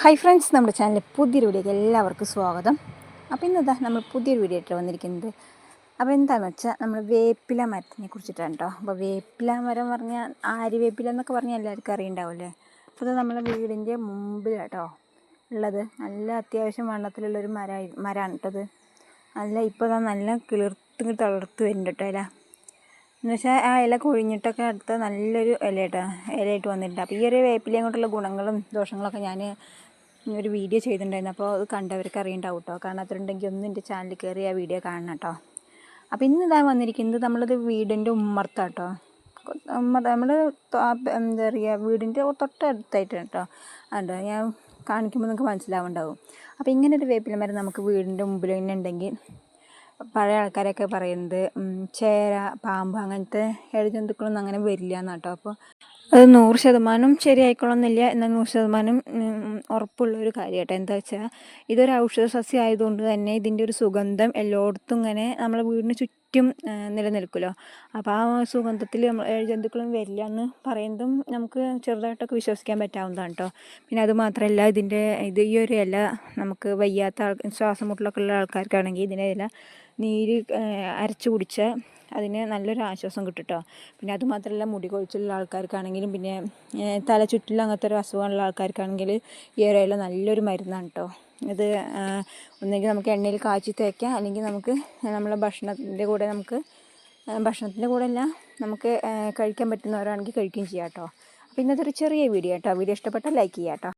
Hi friends നമ്മുടെ ചാനലിൽ പുതിയൊരു വീഡിയോക്ക് എല്ലാവർക്കും സ്വാഗതം. അപ്പോൾ ഇന്നതാ നമ്മൾ പുതിയൊരു വീഡിയോ ആയിട്ട് വന്നിരിക്കുന്നത്. അപ്പോൾ എന്താണെന്ന് വെച്ചാൽ നമ്മൾ വേപ്പില മരത്തിനെ കുറിച്ചിട്ടാണ് കേട്ടോ അപ്പോൾ വേപ്പില മരം പറഞ്ഞാൽ ആരി വേപ്പില എന്നൊക്കെ പറഞ്ഞാൽ എല്ലാവർക്കും അറിയുണ്ടാവില്ലേ? അപ്പോൾ അത് നമ്മളെ വീടിന്റെ മുമ്പിൽ കേട്ടോ ഉള്ളത്. നല്ല അത്യാവശ്യം വണ്ണത്തിലുള്ളൊരു മരമായി മരമാണ് കേട്ടത് നല്ല ഇപ്പോൾ നല്ല കിളിർത്ത് തളർത്ത് വരുന്നുണ്ട് കേട്ടോ എന്നുവെച്ചാൽ ആ ഇല കൊഴിഞ്ഞിട്ടൊക്കെ അടുത്ത നല്ലൊരു ഇലയിട്ടാ ഇലയായിട്ട് വന്നിട്ടുണ്ട്. അപ്പോൾ ഈ ഒരു വേപ്പിലയും കൊണ്ടുള്ള ഗുണങ്ങളും ദോഷങ്ങളൊക്കെ ഞാൻ ഒരു വീഡിയോ ചെയ്തിട്ടുണ്ടായിരുന്നു. അപ്പോൾ അത് കണ്ടവർക്ക് അറിയണ്ടാവും കേട്ടോ കാണാത്തവരുണ്ടെങ്കിൽ ഒന്ന് എന്റെ ചാനലിൽ കയറി ആ വീഡിയോ കാണണം കേട്ടോ അപ്പോൾ ഇന്ന് ഇതാ വന്നിരിക്കുന്നത് നമ്മളത് വീടിന്റെ ഉമ്മർത്താണ് കേട്ടോ നമ്മൾ എന്താ പറയുക വീടിന്റെ തൊട്ടടുത്തായിട്ട് കേട്ടോ അതുണ്ടോ ഞാൻ കാണിക്കുമ്പോൾ നിങ്ങൾക്ക് മനസ്സിലാവുണ്ടാവും. അപ്പോൾ ഇങ്ങനെ ഒരു വേപ്പില മരം നമുക്ക് വീടിന്റെ മുമ്പിൽ തന്നെ ഉണ്ടെങ്കിൽ പഴയ ആൾക്കാരൊക്കെ പറയുന്നത് ചേര പാമ്പ് അങ്ങനത്തെ ഇഴജന്തുക്കളൊന്നും അങ്ങനെ വരില്ല എന്നാണ് കേട്ടോ അപ്പോൾ അത് നൂറ് ശതമാനം ശരിയായിക്കൊള്ളുന്നില്ല എന്നാൽ നൂറ് ശതമാനം ഉറപ്പുള്ള ഒരു കാര്യം കേട്ടോ എന്താ വെച്ചാൽ ഇതൊരു ഔഷധ സസ്യം ആയതുകൊണ്ട് തന്നെ ഇതിന്റെ ഒരു സുഗന്ധം എല്ലായിടത്തും ഇങ്ങനെ നമ്മളെ വീടിന് ചുറ്റും നിലനിൽക്കുമല്ലോ അപ്പോൾ ആ സുഗന്ധത്തിൽ ജന്തുക്കളും വരില്ല എന്ന് പറയുന്നതും നമുക്ക് ചെറുതായിട്ടൊക്കെ വിശ്വസിക്കാൻ പറ്റാവുന്നതാണ് കേട്ടോ പിന്നെ അത് മാത്രമല്ല ഇതിന്റെ ഇത് ഈ ഒരു ഇല നമുക്ക് വയ്യാത്ത ആൾ ശ്വാസം മുട്ടലൊക്കെ ഉള്ള ആൾക്കാർക്കാണെങ്കിൽ ഇതിന്റെ ഇല നീര് അരച്ച് കുടിച്ച് അതിന് നല്ലൊരു ആശ്വാസം കിട്ടും കേട്ടോ പിന്നെ അതുമാത്രമല്ല മുടി കൊഴിച്ചിലുള്ള ആൾക്കാർക്കാണെങ്കിലും പിന്നെ തല ചുറ്റിലും അങ്ങനത്തെ ഒരു അസുഖമുള്ള ആൾക്കാർക്കാണെങ്കിൽ ഈ ഒരു ഇല നല്ലൊരു മരുന്നാണ് കേട്ടോ ഇത് ഒന്നെങ്കിൽ നമുക്ക് എണ്ണയിൽ കാച്ചി തേക്കാം. അല്ലെങ്കിൽ നമുക്ക് നമ്മളെ ഭക്ഷണത്തിന്റെ കൂടെ നമുക്ക് ഭക്ഷണത്തിന്റെ കൂടെ എല്ലാം നമുക്ക് കഴിക്കാൻ പറ്റുന്നവരാണെങ്കിൽ കഴിക്കുകയും ചെയ്യാം കേട്ടോ. അപ്പോൾ ഇന്നത്തെ ഒരു ചെറിയ വീഡിയോ കേട്ടോ. വീഡിയോ ഇഷ്ടപ്പെട്ടാൽ ലൈക്ക് ചെയ്യാം കേട്ടോ.